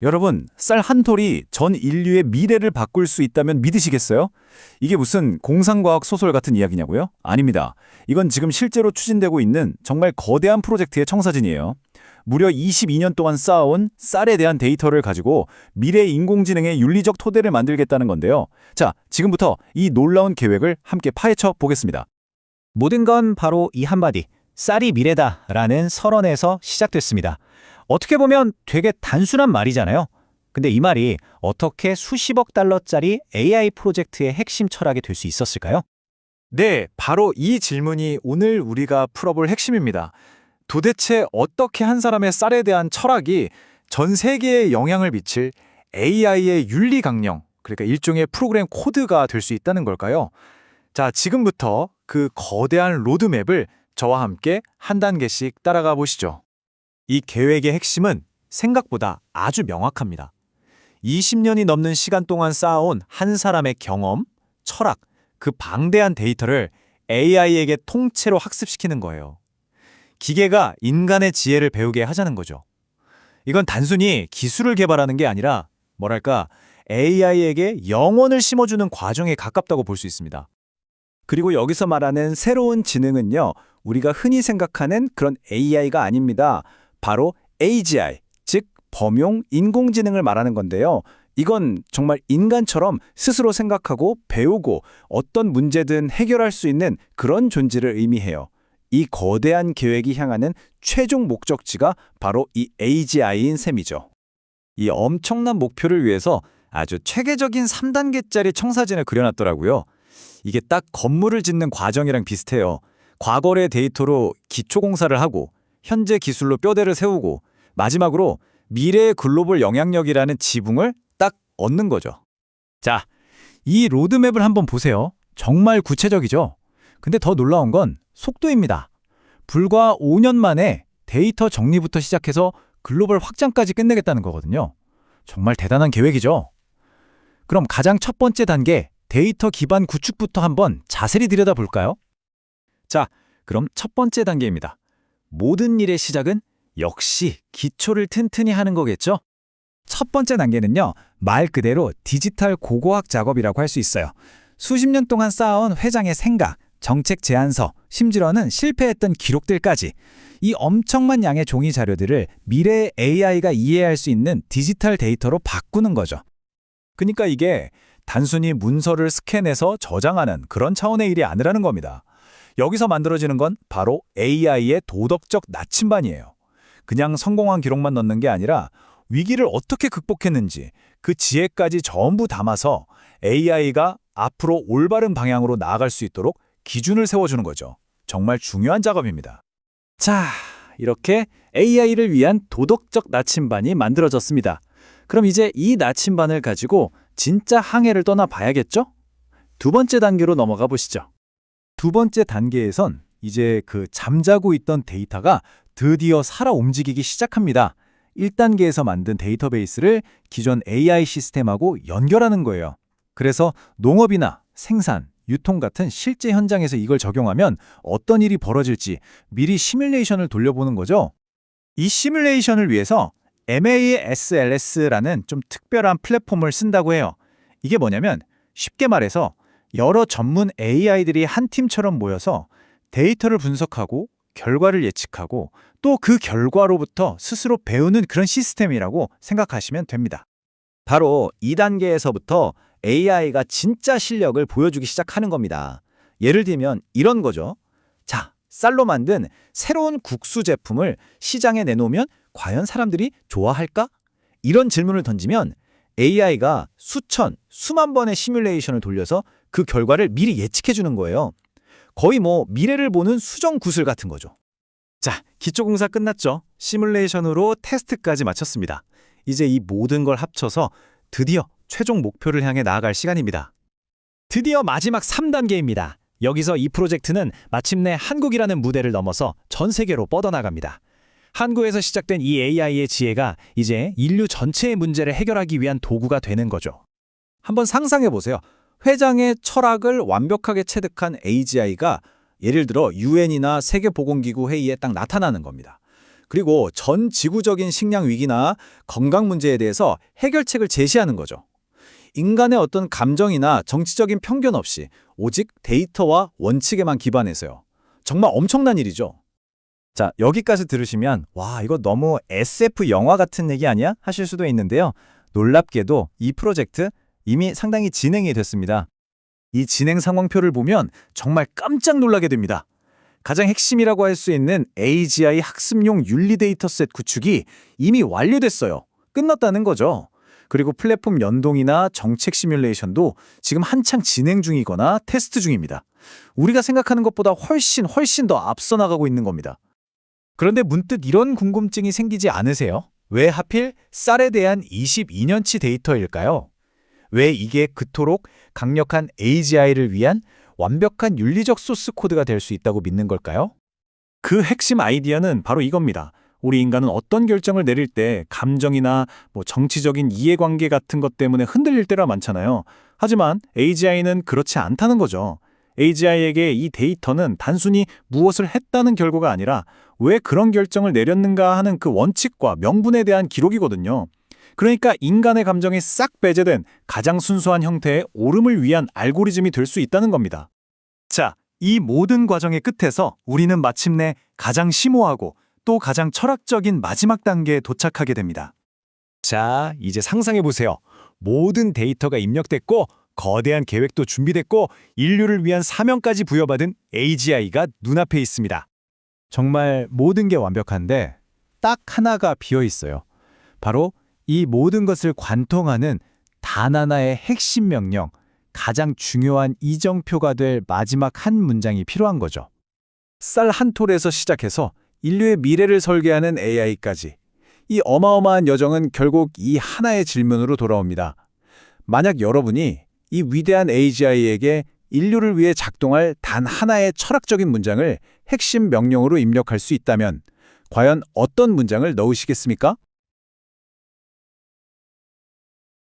여러분, 쌀 한 톨이 전 인류의 미래를 바꿀 수 있다면 믿으시겠어요? 이게 무슨 공상과학 소설 같은 이야기냐고요? 아닙니다. 이건 지금 실제로 추진되고 있는 정말 거대한 프로젝트의 청사진이에요. 무려 22년 동안 쌓아온 쌀에 대한 데이터를 가지고 미래 인공지능의 윤리적 토대를 만들겠다는 건데요. 자, 지금부터 이 놀라운 계획을 함께 파헤쳐 보겠습니다. 모든 건 바로 이 한마디, 쌀이 미래다라는 설언에서 시작됐습니다. 어떻게 보면 되게 단순한 말이잖아요. 근데 이 말이 어떻게 수십억 달러짜리 AI 프로젝트의 핵심 철학이 될 수 있었을까요? 네, 바로 이 질문이 오늘 우리가 풀어볼 핵심입니다. 도대체 어떻게 한 사람의 쌀에 대한 철학이 전 세계에 영향을 미칠 AI의 윤리 강령, 그러니까 일종의 프로그램 코드가 될 수 있다는 걸까요? 자, 지금부터 그 거대한 로드맵을 저와 함께 한 단계씩 따라가 보시죠. 이 계획의 핵심은 생각보다 아주 명확합니다. 20년이 넘는 시간 동안 쌓아온 한 사람의 경험, 철학, 그 방대한 데이터를 AI에게 통째로 학습시키는 거예요. 기계가 인간의 지혜를 배우게 하자는 거죠. 이건 단순히 기술을 개발하는 게 아니라 뭐랄까 AI에게 영혼을 심어주는 과정에 가깝다고 볼 수 있습니다. 그리고 여기서 말하는 새로운 지능은요, 우리가 흔히 생각하는 그런 AI가 아닙니다. 바로 AGI, 즉 범용 인공지능을 말하는 건데요. 이건 정말 인간처럼 스스로 생각하고 배우고 어떤 문제든 해결할 수 있는 그런 존재를 의미해요. 이 거대한 계획이 향하는 최종 목적지가 바로 이 AGI인 셈이죠. 이 엄청난 목표를 위해서 아주 체계적인 3단계짜리 청사진을 그려놨더라고요. 이게 딱 건물을 짓는 과정이랑 비슷해요. 과거의 데이터로 기초공사를 하고 현재 기술로 뼈대를 세우고 마지막으로 미래의 글로벌 영향력이라는 지붕을 딱 얻는 거죠. 자, 이 로드맵을 한번 보세요. 정말 구체적이죠? 근데 더 놀라운 건 속도입니다. 불과 5년 만에 데이터 정리부터 시작해서 글로벌 확장까지 끝내겠다는 거거든요. 정말 대단한 계획이죠? 그럼 가장 첫 번째 단계, 데이터 기반 구축부터 한번 자세히 들여다볼까요? 그럼 첫 번째 단계입니다. 모든 일의 시작은 역시 기초를 튼튼히 하는 거겠죠? 첫 번째 단계는요, 말 그대로 디지털 고고학 작업이라고 할 수 있어요. 수십 년 동안 쌓아온 회장의 생각, 정책 제안서, 심지어는 실패했던 기록들까지 이 엄청난 양의 종이 자료들을 미래의 AI가 이해할 수 있는 디지털 데이터로 바꾸는 거죠. 그러니까 이게 단순히 문서를 스캔해서 저장하는 그런 차원의 일이 아니라는 겁니다. 여기서 만들어지는 건 바로 AI의 도덕적 나침반이에요. 그냥 성공한 기록만 넣는 게 아니라 위기를 어떻게 극복했는지 그 지혜까지 전부 담아서 AI가 앞으로 올바른 방향으로 나아갈 수 있도록 기준을 세워주는 거죠. 정말 중요한 작업입니다. 자, 이렇게 AI를 위한 도덕적 나침반이 만들어졌습니다. 그럼 이제 이 나침반을 가지고 진짜 항해를 떠나 봐야겠죠? 두 번째 단계로 넘어가 보시죠. 두 번째 단계에선 이제 그 잠자고 있던 데이터가 드디어 살아 움직이기 시작합니다. 1단계에서 만든 데이터베이스를 기존 AI 시스템하고 연결하는 거예요. 그래서 농업이나 생산, 유통 같은 실제 현장에서 이걸 적용하면 어떤 일이 벌어질지 미리 시뮬레이션을 돌려보는 거죠. 이 시뮬레이션을 위해서 MASLS라는 좀 특별한 플랫폼을 쓴다고 해요. 이게 뭐냐면 쉽게 말해서 여러 전문 AI들이 한 팀처럼 모여서 데이터를 분석하고 결과를 예측하고 또 그 결과로부터 스스로 배우는 그런 시스템이라고 생각하시면 됩니다. 바로 2단계에서부터 AI가 진짜 실력을 보여주기 시작하는 겁니다. 예를 들면 이런 거죠. 자, 쌀로 만든 새로운 국수 제품을 시장에 내놓으면 과연 사람들이 좋아할까? 이런 질문을 던지면 AI가 수천, 수만 번의 시뮬레이션을 돌려서 그 결과를 미리 예측해 주는 거예요. 거의 뭐 미래를 보는 수정 구슬 같은 거죠. 자, 기초공사 끝났죠? 시뮬레이션으로 테스트까지 마쳤습니다. 이제 이 모든 걸 합쳐서 드디어 최종 목표를 향해 나아갈 시간입니다. 드디어 마지막 3단계입니다. 여기서 이 프로젝트는 마침내 한국이라는 무대를 넘어서 전 세계로 뻗어나갑니다. 한국에서 시작된 이 AI의 지혜가 이제 인류 전체의 문제를 해결하기 위한 도구가 되는 거죠. 한번 상상해 보세요. 회장의 철학을 완벽하게 체득한 AGI가 예를 들어 유엔이나 세계보건기구 회의에 딱 나타나는 겁니다. 그리고 전 지구적인 식량 위기나 건강 문제에 대해서 해결책을 제시하는 거죠. 인간의 어떤 감정이나 정치적인 편견 없이 오직 데이터와 원칙에만 기반해서요. 정말 엄청난 일이죠. 자, 여기까지 들으시면 와, 이거 너무 SF 영화 같은 얘기 아니야? 하실 수도 있는데요. 놀랍게도 이 프로젝트 이미 상당히 진행이 됐습니다. 이 진행 상황표를 보면 정말 깜짝 놀라게 됩니다. 가장 핵심이라고 할 수 있는 AGI 학습용 윤리 데이터셋 구축이 이미 완료됐어요. 끝났다는 거죠. 그리고 플랫폼 연동이나 정책 시뮬레이션도 지금 한창 진행 중이거나 테스트 중입니다. 우리가 생각하는 것보다 훨씬 훨씬 더 앞서 나가고 있는 겁니다. 그런데 문득 이런 궁금증이 생기지 않으세요? 왜 하필 쌀에 대한 22년치 데이터일까요? 왜 이게 그토록 강력한 AGI를 위한 완벽한 윤리적 소스 코드가 될 수 있다고 믿는 걸까요? 그 핵심 아이디어는 바로 이겁니다. 우리 인간은 어떤 결정을 내릴 때 감정이나 뭐 정치적인 이해관계 같은 것 때문에 흔들릴 때가 많잖아요. 하지만 AGI는 그렇지 않다는 거죠. AGI에게 이 데이터는 단순히 무엇을 했다는 결과가 아니라 왜 그런 결정을 내렸는가 하는 그 원칙과 명분에 대한 기록이거든요. 그러니까 인간의 감정이 싹 배제된 가장 순수한 형태의 옳음을 위한 알고리즘이 될 수 있다는 겁니다. 자, 이 모든 과정의 끝에서 우리는 마침내 가장 심오하고 또 가장 철학적인 마지막 단계에 도착하게 됩니다. 자, 이제 상상해 보세요. 모든 데이터가 입력됐고 거대한 계획도 준비됐고 인류를 위한 사명까지 부여받은 AGI가 눈앞에 있습니다. 정말 모든 게 완벽한데 딱 하나가 비어 있어요. 바로 이 모든 것을 관통하는 단 하나의 핵심 명령, 가장 중요한 이정표가 될 마지막 한 문장이 필요한 거죠. 쌀 한 톨에서 시작해서 인류의 미래를 설계하는 AI까지 이 어마어마한 여정은 결국 이 하나의 질문으로 돌아옵니다. 만약 여러분이 이 위대한 AGI에게 인류를 위해 작동할 단 하나의 철학적인 문장을 핵심 명령으로 입력할 수 있다면 과연 어떤 문장을 넣으시겠습니까?